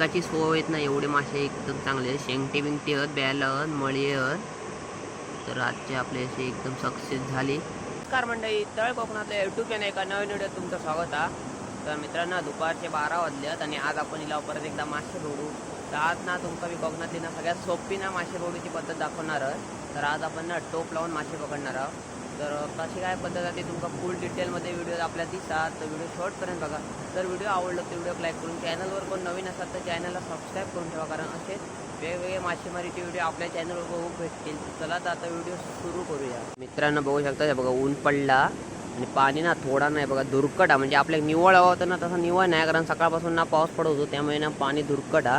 पिकाची सोय येत नाही एवढे मासे एकदम चांगले शेंगटी बिंगटी आहेत बॅलन मळी आहेत. तर आजचे आपले असे एकदम सक्सेस झाली. नमस्कार मंडळी तळ कोकणातल्या युट्यूब चॅनल एका नवीन व्हिडिओत तुमचं स्वागत आहे. तर मित्रांनो दुपारचे बारा वाजल्यात आणि आज आपण हिला परत एकदा मासे रोडू. तर आज ना तुमका मी कोकणातली ना सगळ्यात सोपी ना मासे रोडूची पद्धत दाखवणार आहे. तर आज आपण ना टोप लावून मासे पकडणार आहोत. तर कशी काय पद्धत आहे ती तुमका फुल डिटेलमध्ये व्हिडिओ आपल्या दिसतात. तर व्हिडिओ शॉर्टपर्यंत बघा. जर व्हिडिओ आवडला तर व्हिडिओ लाईक करून चॅनलवर कोण नवीन असाल तर चॅनलला सबस्क्राईब करून ठेवा. कारण असेच वेगवेगळे मासेमारीचे व्हिडिओ आपल्या चॅनलवर बघू भेटतील. चला तर आता व्हिडिओ सुरू करूया. मित्रांनो बघू शकता बघा ऊन पडला. आणि पाणी ना थोडा नाही बघा दुर्कट हा म्हणजे आपल्या निवळ हवा होतं ना तसा निवळ नाही कारण सकाळपासून ना पाऊस पडत होतो त्यामुळे ना पाणी दुर्कट हा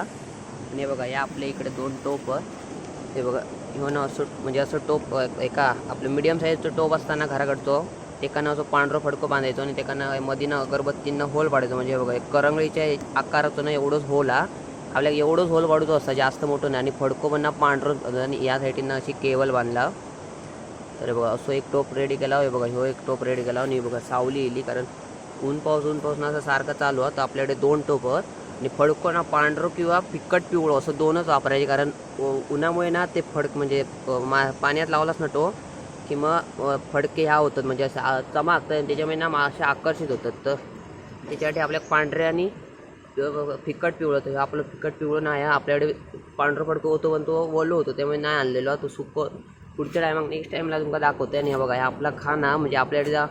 आणि हे बघा या आपल्या इकडे दोन टोप. ते हे बघा ह्यो ना असं म्हणजे असं टोप एका आपलं मिडियम साईजचं टोप असताना घराकडतो एकानं असं पांढरं फडकं बांधायचो आणि त्याकानं मधीनं अगरबत्तीनं होल पाडायचो म्हणजे बघा एक करंगळीच्या आकाराचं ना एवढंच होल हा. आपल्याला एवढंच होल पाडतो असता जास्त मोठं नाही. आणि फडको पण ना पांढरं आणि या साईडीनं अशी केवल बांधला. तर बघा असं एक टोप रेडी केला हे बघा ह्यो एक टोप रेडी केला. आणि बघा सावली येली कारण ऊन पाऊस ऊन पाऊस ना असं सारखं चालू आहे तर आपल्याकडे दोन टोप. आहेत आणि फडको ना पांढरं किंवा फिक्कट पिवळं असं दोनच वापरायचे. कारण उ- उन्हामुळे ना ते फडक म्हणजे मा पाण्यात लावलाच ना तो की मग फडके ह्या होतात. म्हणजे असं आ- आणि त्याच्यामुळे ना मासे आकर्षित होतात. तर त्याच्यासाठी आपल्या पांढऱ्या आणि फिकट फिक्कट पिवळं. तर हे आपलं फिकट पिवळं नाही आहे आपल्याकडे पांढरं फडकं होतो पण तो वलो होतो. त्यामुळे नाही आणलेलो. तो सुक पुढच्या टायमाक नेक्स्ट टाईमला तुमका दाखवतो. आणि हे बघा हे आपला खाना म्हणजे आपल्याकडे जा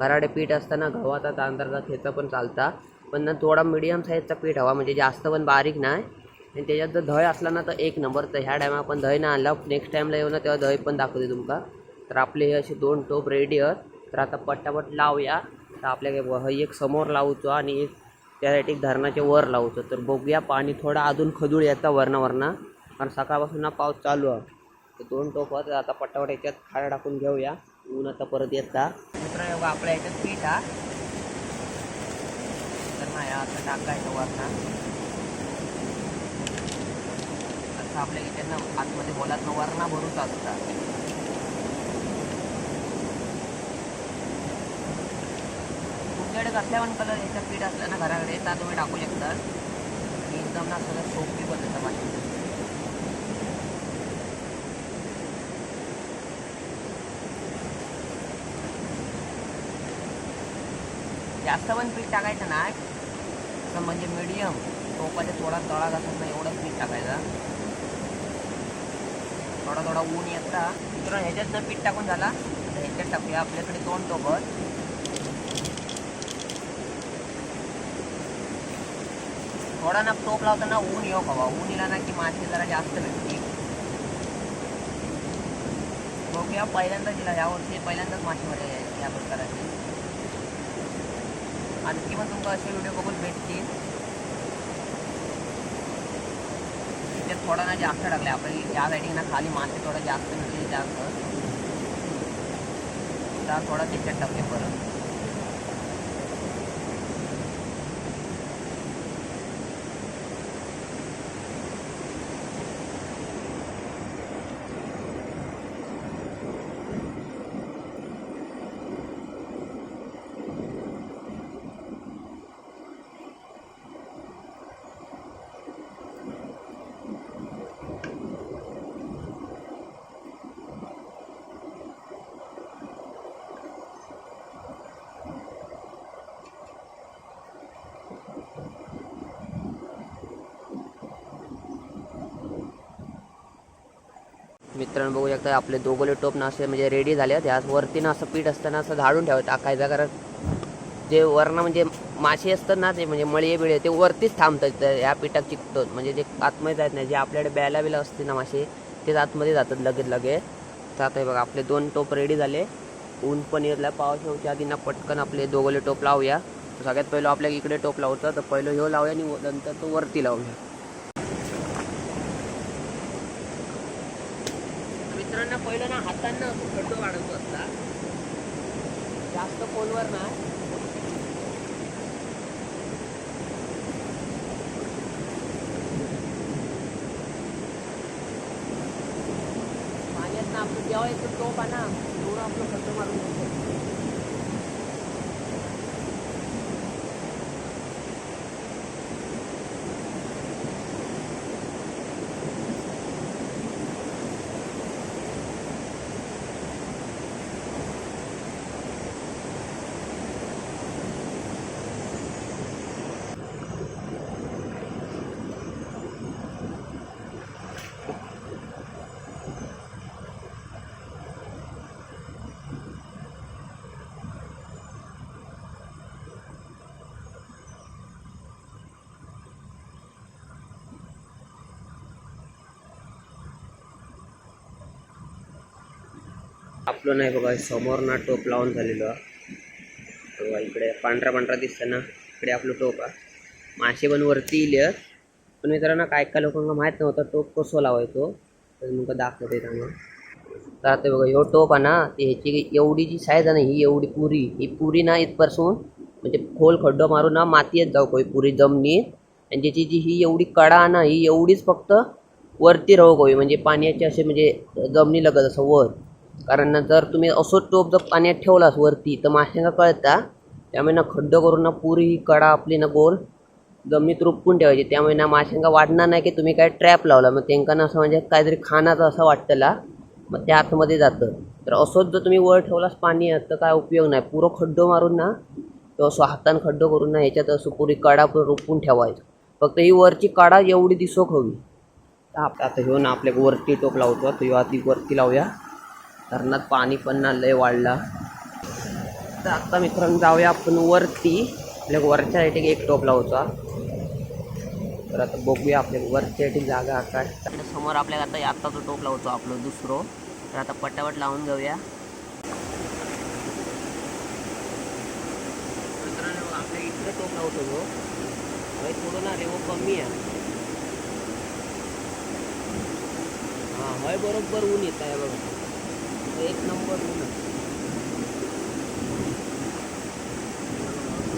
घराडे पीठ असताना गव्हाचा तांदळाचा खेचा पण चालता. पण थोडा मिडियम साईजचा पीठ हवा म्हणजे जास्त पण बारीक नाही. आणि त्याच्यात जर दही असला ना तर एक नंबर तर ह्या टायमा आपण दही ना आणला. नेक्स्ट टाईमला येऊ ना तेव्हा दही पण दाखवते तुमका. तर आपले हे असे दोन टोप रेडी आहेत. तर आता पटापट लावूया. तर आपल्या काय एक समोर लावूचो आणि एक त्यासाठी एक धरणाच्या वर लावतो. तर बघूया पाणी थोडं अजून खदूळ येतं वरना वरना. कारण सकाळपासून ना पाऊस चालू आहे. तर दोन टोप आहेत. आता पट्टापट याच्यात खाडा टाकून घेऊया. ऊन आता परत येता. मित्र आपल्या याच्यात पीठ हा तर नाही असं टाकायचं वरना. असं आपल्या इथे ना आतमध्ये बोलात ना वरणा भरूच असतात. तुमच्याकडे कसल्या पण कलर याचा पीठ असलं ना घराकडे तर तुम्ही टाकू शकता. एकदम ना सगळं सोपी बनतं माझी. जास्त पण पीठ टाकायचं नाही. असं म्हणजे मीडियम टोपाच्या थोडा तळा घासत नाही एवढंच पीठ टाकायचा. थोडा थोडा ऊन येता. मित्रांनो ह्याच्यात जर पीठ टाकून झाला तर ह्याच्यात टाकूया आपल्याकडे दोन टोपत थोडा ना टोप लावताना ऊन येऊ हवा ऊन येला ना की मासे जरा जास्त भेटते बघूया पहिल्यांदा दिला यावर्षी पहिल्यांदाच मासेमारी मध्ये या प्रकाराची. आणखी पण तुमका असे व्हिडिओ बघून भेटतील. त्यात थोडा ना जास्त टाकले आपल्या या साईडिंग ना खाली मासे थोडा जास्त मिळते जास्त. तर थोडा त्याच्यात टाकले परत. मित्रांनो बघू शकता आपले दोघोले टोप ना असे म्हणजे रेडी झाले आहेत यास वरती ना असं पीठ असताना असं झाडून ठेवत टाकायचं कारण जे वरनं म्हणजे मासे असतात ना ते म्हणजे मळी बिळे ते वरतीच थांबतात. या पिठात चिकतात म्हणजे जे आतमध्ये जात नाही जे आपल्याकडे बॅला बिला असते ना मासे तेच आतमध्ये जातात लगेच लगेच तर आता बघा आपले दोन टोप रेडी झाले. ऊन पण येतला पाऊस होऊच्या आधी ना पटकन आपले दोघोले टोप लावूया. सगळ्यात पहिलं आपल्या इकडे टोप लावतं तर पहिलं ह्यो लावूया आणि नंतर तो वरती लावूया मित्रांनो पहिलं ना हातांना खड्डो काढतो असला जास्त खोलवर ना पाण्यात ना आपलं जेव्हा येतो टोप आहे ना तेवढं आपलं नाही बघा समोर ना टोप लावून झालेलो. बघा इकडे पांढरा पांढरा दिसतं ना इकडे आपलं टोप आहे. मासे पण वरती येईल पण मित्रांनो काय काय लोकांना माहीत नव्हतं टोप कसं लावायचो. तर मग दाखवते त्यांना. तर आता बघा ह्यो टोप आहे ना ह्याची एवढी जी साईज आहे ना ही एवढी पुरी. ही पुरी ना इथपासून म्हणजे खोल खड्डो मारून ना मातीत जाऊ कोई पुरी जमनीत. आणि ज्याची जी ही एवढी कडा आहे ना ही एवढीच फक्त वरती राहू कोई म्हणजे पाण्याचे असे म्हणजे जमनी लगत असं वर. कारण जर तुम्ही असो टोप जर पाण्यात ठेवलास वरती तर माशांना कळता त्यामुळे ना खड्ड करून ना पुरी ही कडा आपली ना गोल जमिनीत रोपून ठेवायची. त्यामुळे ना माशांका वाढणार नाही की तुम्ही काय ट्रॅप लावला. मग त्यांना ना असं म्हणजे काहीतरी खाण्याचं असं वाटतला मग त्या आतमध्ये जातं. तर असंच जर तुम्ही वर ठेवलास पाणी तर काय उपयोग नाही. पुरं खड्डो मारून ना तो असं हातानं खड्डो करून ना ह्याच्यात असं पुरी कडा पुरं रुपून ठेवायचं. फक्त ही वरची कडा एवढी दिसोक हवी. आता ह्यो ना आपल्या वरती टोप लावतो. तो ह्यो आधी वरती लावूया. धरणात पाणी पण ना लय वाढला. तर आता मित्रांनो जाऊया आपण वरती. आपल्या वरच्या साईडला एक टोप होता तर आता बघूया आपल्या वरच्या साईडची जागा आकाश समोर आपल्याला आता आत्ताचं टोप लावतो आपलं दुसरं. तर आता पटापट लावून जाऊया. मित्रांनो आपल्या इकडे टोप लावतो जो थोडं ना रेवो कमी आहे. हां हय बरोबर ऊन येत आहे बघा. इथं एक नंबर ऊन आहे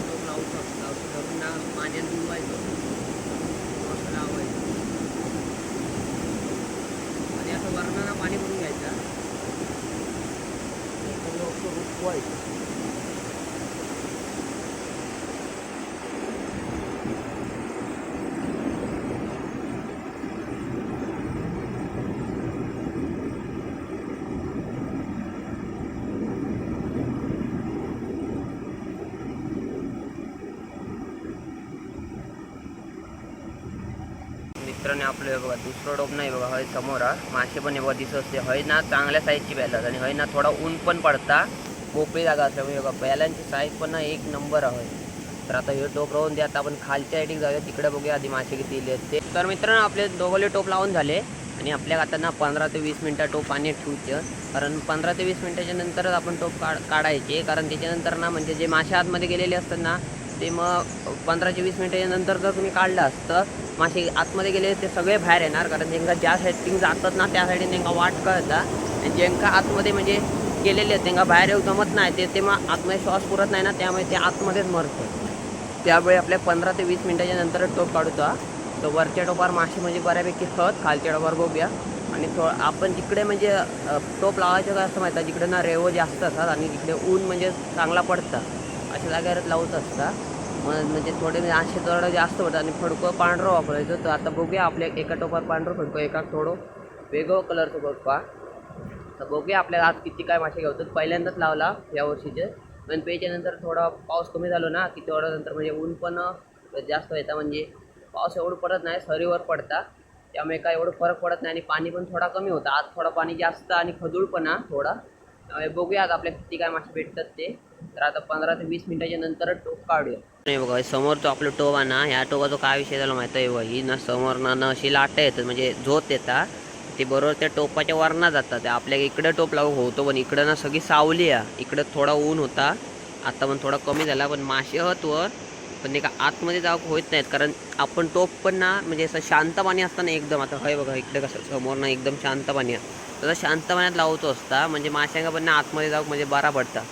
टोप लावू शकता असं धरून ना पाण्यात बुडवायचं मस्त लावायचं आणि असं वरणाला पाणी भरून घ्यायचं सगळं असं रुपवायचं मित्राने आपलं हे बघा दुसरं टोप नाही बघा हय समोर हा. मासे पण हे बघा दिसत असते. हय ना चांगल्या साईजची बॅलन्स आणि हय ना थोडा ऊन पण पडता. मोकळी जागा असल्यामुळे बघा बॅलन्सची साईज पण ना एक नंबर आहे तर आता हे टोप राहून द्या आता आपण खालच्या साईडीक जाऊया. तिकडे बघूया आधी मासे किती दिले ते. तर मित्रांनो आपले दोघले टोप लावून झाले. आणि आपल्या आता ना पंधरा ते वीस मिनटं टोप पाण्यात ठेवते. कारण पंधरा ते वीस मिनटाच्या नंतरच आपण टोप काढ काढायचे. कारण त्याच्यानंतर ना म्हणजे जे मासे आतमध्ये गेलेले असतात ना ते मग पंधरा ते वीस मिनटाच्या नंतर जर तुम्ही काढलं असतं मासे आतमध्ये गेले ते सगळे बाहेर येणार. कारण ज्यांना ज्या साईडिंग जातात ना त्या साईडने त्यांना वाट कळता. आणि ज्यांका आतमध्ये म्हणजे गेलेले आहेत त्यांना बाहेर येऊ जमत नाही. ते ते मग आतमध्ये श्वास पुरत नाही ना त्यामुळे ते आतमध्येच मरतं त्यावेळी आपल्या पंधरा ते वीस मिनिटाच्या नंतर टोप काढतो तर वरच्या टोपावर मासे म्हणजे बऱ्यापैकी खत खालच्या टोपावर बघूया आणि थो आपण जिकडे म्हणजे टोप लावायचं काय असं माहिती आहे? जिकडे ना रेवो जास्त असतात आणि जिकडे ऊन म्हणजे चांगला पडतं अशा जागेवर लावत असतात. मग म्हणजे थोडे असे दरड जास्त होतं आणि फडकं पांढरं वापरायचं. तर आता बघूया आपल्या एका टोपावर पांढरं फडकं एका थोडं वेगळं कलरचं फडका तर बघूया आपल्याला आज किती काय मासे घ्यावतात पहिल्यांदाच लावला या वर्षीचे. पण पेच्यानंतर थोडा पाऊस कमी झालो ना की तेवढं नंतर म्हणजे ऊन पण जास्त येतं म्हणजे पाऊस एवढं पडत नाही सरीवर पडता. त्यामुळे काय एवढं फरक पडत नाही आणि पाणी पण थोडा कमी होतं. आज थोडा पाणी जास्त आणि खदूळपणा थोडा बघूया आता आपल्या किती काय मासे भेटतात ते. तर आता पंधरा ते वीस मिनिटाच्या नंतर टोप काढूया. नाही बघा समोर तो आपलं टोप आहे ना ह्या टोबाचा काय विषय झाला माहिती आहे? बघा ही ना समोर ना ना अशी लाटा येतात म्हणजे झोत येतात. ते बरोबर त्या टोपाच्या वरना जातात. ते आपल्या इकडे टोप लावू होतो पण इकडं ना सगळी सावली आहे. इकडं थोडा ऊन होता. आता पण थोडा कमी झाला पण मासे हत वर. पण नाही का आतमध्ये जावं होत नाहीत. कारण आपण टोप पण ना म्हणजे असं शांत पाणी असतं ना एकदम. आता हय बघा इकडे कसं समोर ना एकदम शांत पाणी आहे तसं शांत पाण्यात लावतो असता म्हणजे माशांना पण ना आतमध्ये जाऊ म्हणजे बरा पडता.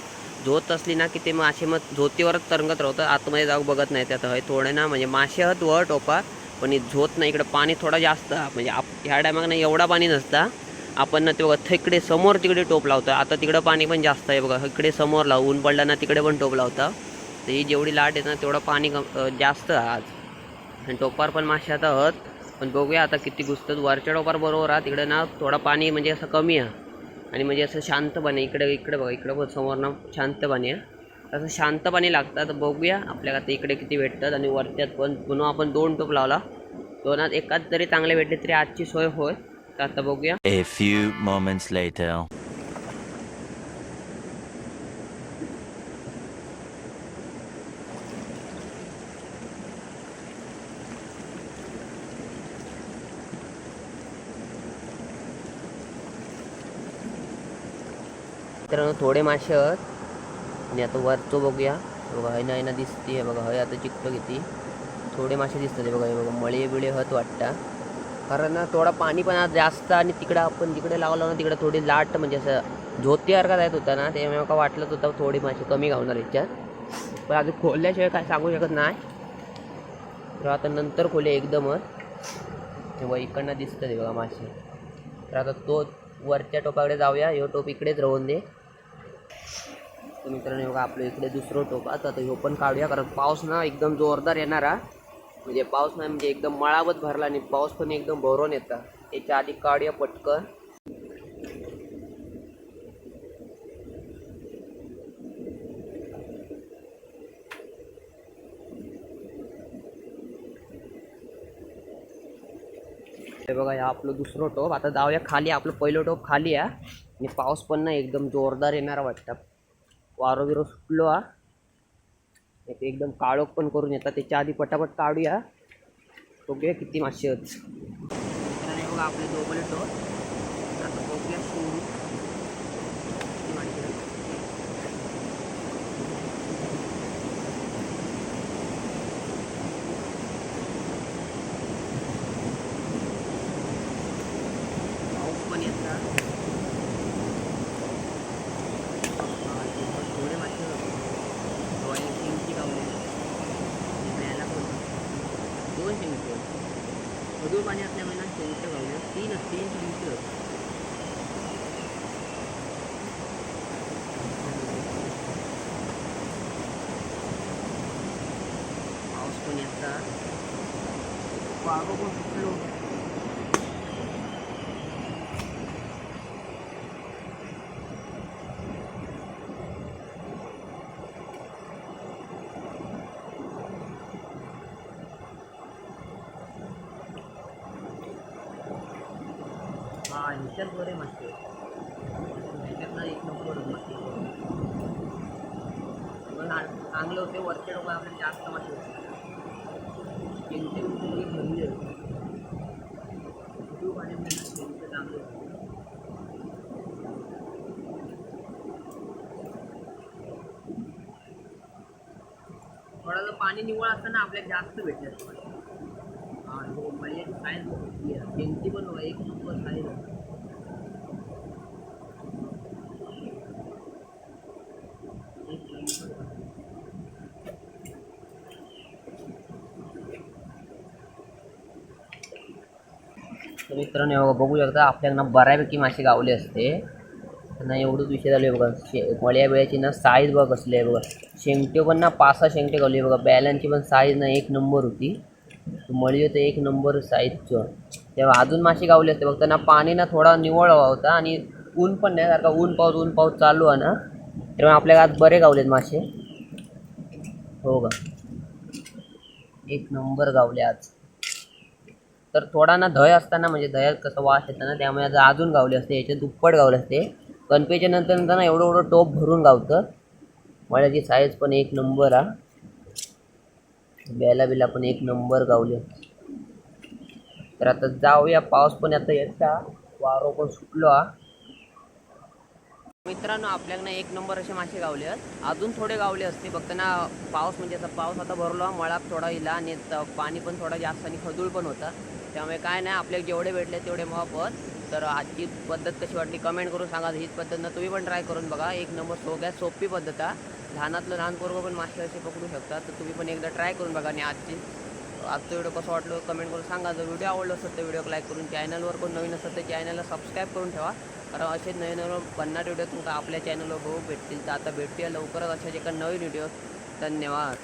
झोत असली ना की ते मासे मग झोतीवरच तरंगत राहतं आतमध्ये जाऊ बघत नाही त्यात हय थोडे ना म्हणजे मासे हत वर टोपा पण झोत नाही इकडं पाणी थोडं जास्त. म्हणजे आप ह्या टायमाक ना एवढा पाणी नसता. आपण ना ते बघा इकडे समोर तिकडे टोप लावतो. आता तिकडं पाणी पण जास्त आहे बघा इकडे समोर लावून पडलं पडला ना तिकडे पण टोप लावता. तर ही जेवढी लाट आहे ना तेवढं पाणी कम जास्त आज. आणि टोपार पण मासे आता आहोत पण बघूया आता किती घुसतात. वरच्या टोपार बरोबर आहे. तिकडे ना थोडं पाणी म्हणजे असं कमी आहे. आणि म्हणजे असं शांत पाणी इकडे इकडे बघा. इकडे पण समोर ना शांत पाणी आहे. असं शांत पाणी लागतं. तर बघूया आपल्याला आता इकडे किती भेटतात. आणि वरच्यात पण पुन्हा आपण दोन टोप लावला. दोनात एकाच जरी चांगले भेटले तरी आजची सोय होय. तर आता बघूया. मित्रांनो थोडे मासे आहेत आणि आता वरचो बघूया. बघा हैना हैना दिसते बघा हय आता चिकटो किती. थोडे मासे दिसतात बघा हे बघा मळे बिळे हत वाटता. कारण ना थोडा पाणी पण आज जास्त आणि तिकडं आपण जिकडे लावलं ना तिकडे थोडी लाट म्हणजे असं झोतीसारखा जायत होता ना त्यामुळे मला वाटलंच होतं थोडी मासे कमी घावणार याच्यात. पण आधी खोलल्याशिवाय काय सांगू शकत नाही. तर आता नंतर खोले एकदमच. तेव्हा इकडनं दिसतं ते बघा मासे. तर आता तो वरच्या टोपाकडे जाऊया. ह्यो टोप इकडेच राहून दे. तर मित्रांनो बघा आपलं इकडे दुसरं टोप आता तर ह्यो पण काढूया कारण पाऊस ना एकदम जोरदार येणारा म्हणजे पाऊस नाही म्हणजे एकदम मळावत भरला आणि पाऊस पण एकदम भरून येता. याच्या आधी काढूया पटकन. बघा हा आपलं दुसरं टोप. आता जाऊया खाली आपलं पहिलं टोप खाली आहे. आणि पाऊस पण ना एकदम जोरदार येणारा वाटतं. वारो बिरो सुटलो हा. एक एकदम काळोख पण करून येतात. त्याच्या आधी पटापट काढूया. बघूया किती मासे आहेत. बघा आपले दोघले टोप आता बघूया सुरू किती मासे आहेत. पाऊस पण येतात हा, इथे पण थोडे मासे रॉयल किंगची गावले प्यायला पण दोन शेंगटे मधूर पाणी असल्यामुळे ना शेंगटे गावल्या तीन तीन शेंगटे पाऊस पण येतात वाघ पण सुटलो हा बरे मासे ह्याच्यात एक नंबर मासे पण चांगले होते वरचे लोक आपल्याला जास्त मासे होते. शेंगटे उंचे भरले खूप आणि मेहनत शेंगटे थोडंसं पाणी निवळ असताना आपल्याला जास्त भेटले. असते हा हो मळ्याची साईज मोठी पण एक नंबर सायन्स मित्रांनो बघा बघू शकता आपल्याकडनं बऱ्यापैकी मासे गावले असते. त्यांना एवढंच विषय झाले बघा शे मळ्या बिळ्याची ना साईज बघा कसली आहे बघा. शेंगटे पण ना पाच सहा शेंगटे गावले बघा. बॅलांची पण साईज ना एक नंबर होती. मळी होते एक नंबर साईजचं तेव्हा अजून मासे गावले असते. फक्त ना पाणी ना थोडा निवळ हवा होता आणि ऊन पण नाही सारखा ऊन पाऊस ऊन पाऊस चालू आहे ना. त्यामुळे आपल्या आज बरे गावलेत मासे. हो का एक नंबर गावले आज. तर थोडा ना दही असताना म्हणजे दह्यात कसं वास येतं ना त्यामुळे आता अजून गावले असते याच्या दुप्पट गावले असते. कणपेच्या नंतर नंतर ना एवढं एवढं टोप भरून गावतं. मळ्याची साईज पण एक नंबर आ बेला बिला पण एक नंबर गावले. तर आता जाऊया पाऊस पण आता येता वारो पण सुटलो आ मित्रांनो आपल्याकडनं एक नंबर असे मासे गावले आहेत. अजून थोडे गावले असते फक्त ना पाऊस म्हणजे आता पाऊस आता भरला मळाप थोडा इला आणि पाणी पण थोडा जास्त आणि खदूळ पण होतं. त्यामुळे काय नाही आपल्याला जेवढे भेटले तेवढे महत्वात तर आजची पद्धत कशी वाटली कमेंट करून सांगा. हीच पद्धत ना तुम्ही पण ट्राय करून बघा. एक नंबर सगळ्यात सोपी पद्धत आहे लहानातलं लहान पोरगं पण मासे असे पकडू शकतात तर तुम्ही पण एकदा ट्राय करून बघा आणि आजची आजचा व्हिडिओ कसं वाटलं कमेंट करून सांगा. जर व्हिडिओ आवडला असेल तर व्हिडिओ लाईक करून चॅनलवर कोण नवीन असेल तर चॅनलला सबस्क्राईब करून ठेवा. कारण असे नवीन नवीन पन्नास व्हिडिओ तुमका आपल्या चॅनलवर बघू भेटतील. तर आता भेटूया लवकरच अशाच एका नवीन व्हिडिओ धन्यवाद.